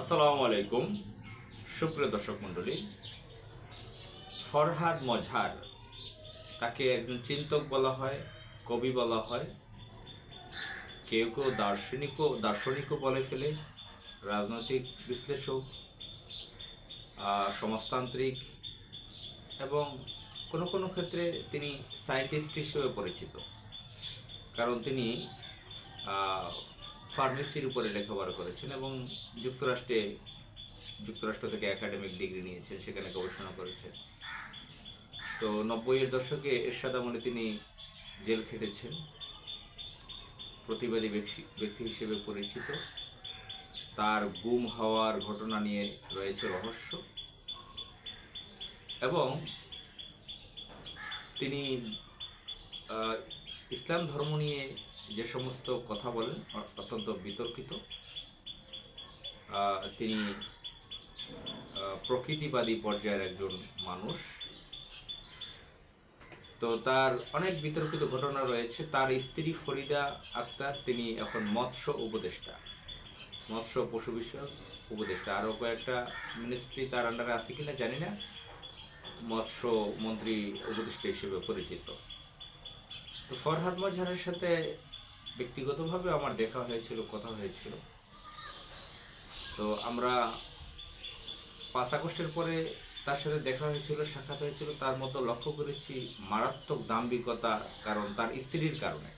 আসসালামু আলাইকুম, সুপ্রিয় দর্শক মণ্ডলী। ফরহাদ মজহার, তাকে একজন চিন্তক বলা হয়, কবি বলা হয়। কেউ কেউ দার্শনিকও দার্শনিকও বলে ফেলে, রাজনৈতিক বিশ্লেষক সমাজতান্ত্রিক এবং কোনো কোনো ক্ষেত্রে তিনি সায়েন্টিস্ট হিসেবে পরিচিত। কারণ তিনি ফার্মেসির উপরে লেখাপড়া করেছেন এবং যুক্তরাষ্ট্রে, যুক্তরাষ্ট্র থেকে একাডেমিক ডিগ্রি নিয়েছেন, সেখানে গবেষণা করেছেন। তো নব্বইয়ের দশকে এরশাদ আমলে তিনি জেল খেটেছেন। প্রতিবাদী ব্যক্তি হিসেবে পরিচিত। তার গুম হওয়ার ঘটনা নিয়ে রয়েছে রহস্য। এবং তিনি ইসলাম ধর্ম নিয়ে যে সমস্ত কথা বলেন, অত্যন্ত বিতর্কিত। তিনি প্রকৃতিবাদী পর্যায়ের একজন মানুষ। তো তার অনেক বিতর্কিত ঘটনা রয়েছে। তার স্ত্রী ফরিদা আক্তার, তিনি এখন মৎস্য উপদেষ্টা। মৎস্য পশু বিষয়ক উপদেষ্টা। আরও কয়েকটা মিনিস্ট্রি তার আন্ডারে আছে কিনা জানি না। মৎস্য মন্ত্রী উপদেষ্টা হিসেবে পরিচিত। তো ফরহাদ মজহারের সাথে ব্যক্তিগতভাবে আমার দেখা হয়েছিল, কথা হয়েছিল। তো আমরা পাঁচ আগস্টের পরে তার সাথে দেখা হয়েছিল, সাক্ষাৎ হয়েছিল। তার মতো লক্ষ্য করেছি মারাত্মক দাম্ভিকতা, কারণ তার স্ত্রীর কারণে।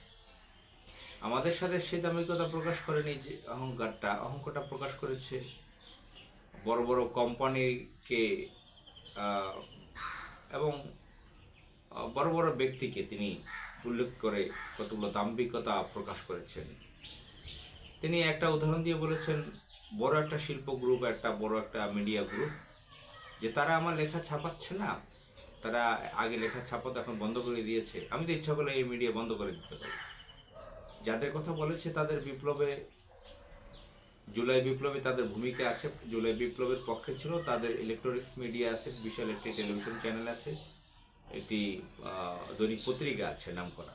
আমাদের সাথে সেই দাম্ভিকতা প্রকাশ করেনি যে অহংকারটা অহংকারটা প্রকাশ করেছে বড় বড় কোম্পানিকে এবং বড় বড় ব্যক্তিকে তিনি উল্লেখ করে কতগুলো দাম্ভিকতা প্রকাশ করেছেন। তিনি একটা উদাহরণ দিয়ে বলেছেন, বড় একটা শিল্প গ্রুপ একটা বড় একটা মিডিয়া গ্রুপ যে তারা আমার লেখা ছাপাচ্ছে না, তারা আগে লেখা ছাপাতো এখন বন্ধ করে দিয়েছে। আমি তো ইচ্ছা করলে এই মিডিয়া বন্ধ করে দিতে পারি। যাদের কথা বলেছে তাদের বিপ্লবে, জুলাই বিপ্লবে তাদের ভূমিকা আছে, জুলাই বিপ্লবের পক্ষে ছিল, তাদের ইলেকট্রনিক্স মিডিয়া আছে, বিশাল একটি টেলিভিশন চ্যানেল আছে। একটি দৈনিক পত্রিকা আছে নাম করা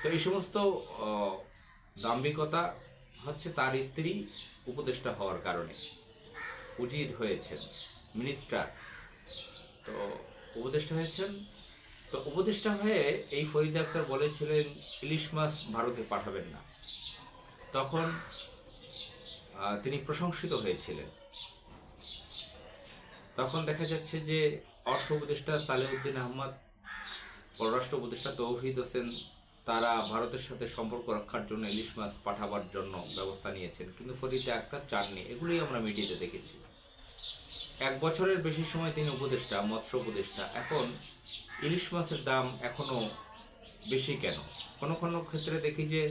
তো এই সমস্ত দাম্ভিকতা হচ্ছে তার স্ত্রী উপদেষ্টা হওয়ার কারণে। উচিত হয়েছেন মিনিস্টার। তো উপদেষ্টা হয়েছেন। তো উপদেষ্টা হয়ে এই ফরিদ আক্তার বলেছিলেন, ইলিশ মাছ ভারতে পাঠাবেন না। তখন তিনি প্রশংসিত হয়েছিলেন। তখন দেখা যাচ্ছে যে অর্থ উপদেষ্টা সালেউদ্দিন আহমদ, পররাষ্ট্র উপদেষ্টা তৌহিদ হোসেন, তারা ভারতের সাথে সম্পর্ক রক্ষার জন্য ইলিশ মাছ পাঠাবার জন্য ব্যবস্থা নিয়েছেন। কিন্তু ফরিদে আক্তার চাননি। এগুলোই আমরা মিডিয়াতে দেখেছি। এক বছরের বেশি সময় তিনি উপদেষ্টা, মৎস্য উপদেষ্টা। এখন ইলিশ মাছের দাম এখনও বেশি কেন? কোনো কোনো ক্ষেত্রে দেখি যে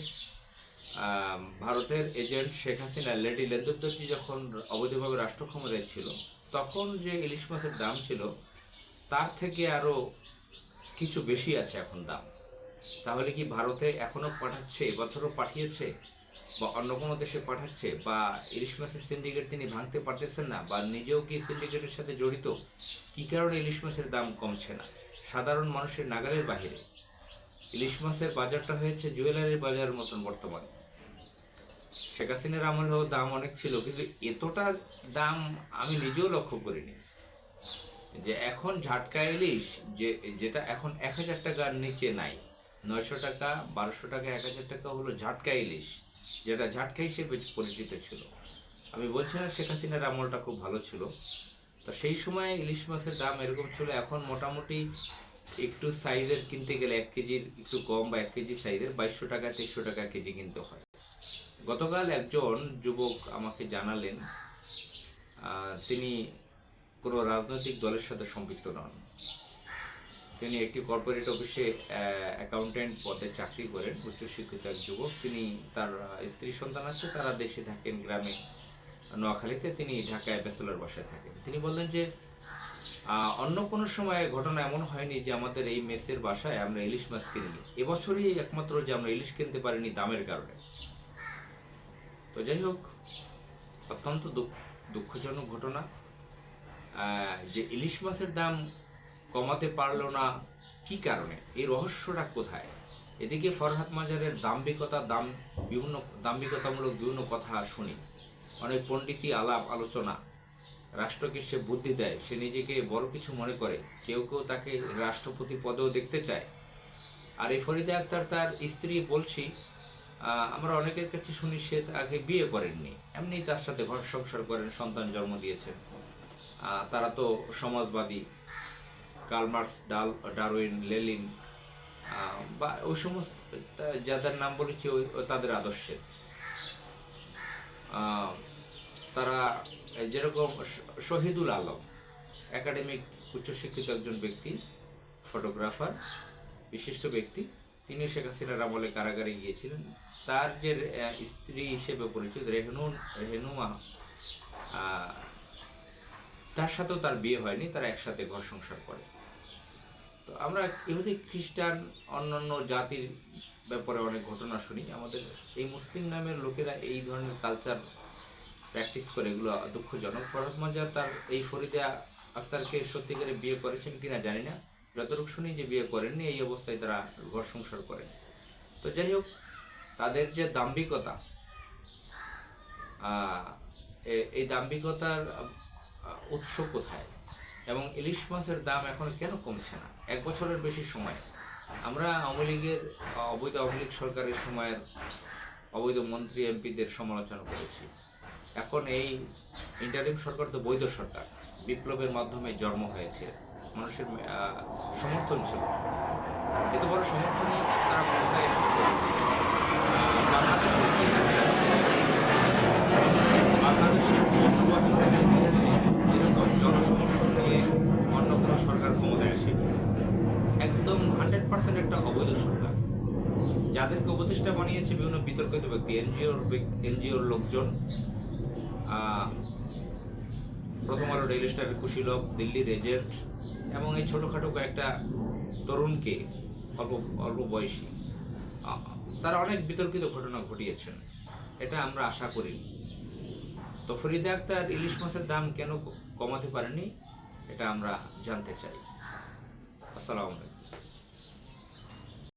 ভারতের এজেন্ট শেখ হাসিনা, লেডি লেন্দুদ্দর্জি যখন অবৈধভাবে রাষ্ট্র ক্ষমতায় ছিল, তখন যে ইলিশ মাছের দাম ছিল তার থেকে আরও কিছু বেশি আছে এখন দাম। তাহলে কি ভারতে এখনও পাঠাচ্ছে, এবছরও পাঠিয়েছে? বা অন্য কোনো দেশে পাঠাচ্ছে? বা ইলিশ মাছের সিন্ডিকেট তিনি ভাঙতে পারতেছেন না? বা নিজেও কি সিন্ডিকেটের সাথে জড়িত? কি কারণে ইলিশ মাছের দাম কমছে না? সাধারণ মানুষের নাগালের বাহিরে। ইলিশ মাছের বাজারটা হয়েছে জুয়েলারির বাজারের মতন বর্তমানে। শেখ হাসিনার আমলেও দাম অনেক ছিল, কিন্তু এতটা দাম আমি নিজেও লক্ষ্য করিনি। যে এখন ঝাটকা ইলিশ, যে, যেটা এখন এক হাজার টাকার নিচে নাই। নয়শো টাকা, বারোশো টাকা, এক হাজার টাকা হলো ঝাটকা ইলিশ, যেটা ঝাটকা হিসেবে পরিচিত ছিল। আমি বলছি না শেখ হাসিনার আমলটা খুব ভালো ছিল। তো সেই সময় ইলিশ মাছের দাম এরকম ছিল, এখন মোটামুটি একটু সাইজের কিনতে গেলে এক কেজির একটু কম বা এক কেজি সাইজের বাইশশো টাকা, তেইশশো টাকা কেজি কিনতে হয়। গতকাল একজন যুবক আমাকে জানালেন তিনি কোনো রাজনৈতিক দলের সাথে সম্পৃক্ত নন। তিনি একটি কর্পোরেট অফিসে অ্যাকাউন্টেন্ট পদে চাকরি করেন উচ্চশিক্ষিত এক যুবক। তিনি তার স্ত্রী সন্তান আছে, তারা দেশে থাকেন গ্রামে। নোয়াখালীতে তিনি ঢাকায় ব্যাচেলর বাসায় থাকেন। তিনি বললেন যে অন্য কোনো সময় ঘটনা এমন হয়নি যে আমাদের এই মেসের বাসায় আমরা ইলিশ মাছ কিনিনি। এবছরই একমাত্র যে আমরা ইলিশ কিনতে পারিনি দামের কারণে। তো যাই হোক, অত্যন্ত দুঃখ- দুঃখজনক ঘটনা। যে ইলিশ মাছের দাম কমাতে পারল না, কি কারণে? এই রহস্যটা কোথায়? এদিকে ফরহাদ মাজারের দাম্ভিকতা, দাম বিভিন্ন, দাম্ভিকতামূলক বিভিন্ন কথা শুনি। অনেক পণ্ডিতি আলাপ আলোচনা, রাষ্ট্রকে সে বুদ্ধি দেয়, সে নিজেকে বড় কিছু মনে করে, কেউ কেউ তাকে রাষ্ট্রপতি পদেও দেখতে চায়। আর এই ফরিদা আক্তার তার স্ত্রী বলছি আমরা অনেকের কাছে শুনি সে তাকে বিয়ে করেননি, এমনি তার সাথে ঘর সংসার করেন, সন্তান জন্ম দিয়েছেন। তারা তো সমাজবাদী। কালমার্স ডাল, ডারউইন, লেলিন বা ওই সমস্ত যাদের নাম বলেছি ওই তাদের আদর্শের তারা যেরকম শহীদুল আলম, একাডেমিক উচ্চশিক্ষিত একজন ব্যক্তি, ফটোগ্রাফার, বিশিষ্ট ব্যক্তি, তিনি শেখ হাসিনার আমলে কারাগারে গিয়েছিলেন। তার যে স্ত্রী হিসেবে পরিচিত রেহনুন, রেহনুমা তার সাথেও তার বিয়ে হয়নি, তারা একসাথে ঘর সংসার করে। তো আমরা ইহুদি, খ্রিস্টান, অন্যান্য জাতির ব্যাপারে অনেক ঘটনা শুনি। আমাদের এই মুসলিম নামের লোকেরা এই ধরনের কালচার প্র্যাকটিস করে, এগুলো দুঃখজনক। ফরহাদ মজার তার এই ফরিদা আক্তারকে সত্যিকারে বিয়ে করেছেন কিনা জানি না। যতটুকু শুনি যে বিয়ে করেননি, এই অবস্থায় তারা ঘর সংসার করেন। তো যাই হোক, তাদের যে দাম্ভিকতা এই দাম্ভিকতার উৎস কোথায়? এবং ইলিশ মাছের দাম এখন কেন কমছে না? এক বছরের বেশি সময়। আমরা আওয়ামী লীগের, অবৈধ আওয়ামী লীগ সরকারের সময়ের অবৈধ মন্ত্রী, এমপিদের সমালোচনা করেছি। এখন এই ইন্টারিম সরকার তো বৈধ সরকার। বিপ্লবের মাধ্যমে জন্ম হয়েছে। মানুষের সমর্থন ছিল। এত বড় সমর্থনই তারা ক্ষমতায় এসেছে। বাংলাদেশের ইতিহাসে পার্সেন্ট একটা অবৈধ সরকার। যাদেরকে উপদেষ্টা বানিয়েছে বিভিন্ন বিতর্কিত ব্যক্তি, এনজিওর এনজিওর লোকজন প্রথম আলো ডেইলি স্টারের কুশীলভ দিল্লির এজেন্ট এবং এই ছোটোখাটো কয়েকটা তরুণকে অল্প অল্প বয়সী। তারা অনেক বিতর্কিত ঘটনা ঘটিয়েছেন। এটা আমরা আশা করি। তো ফরিদা আক্তার ইলিশ মাছের দাম কেন কমাতে পারেনি, এটা আমরা জানতে চাই। আসসালামু আলাইকুম।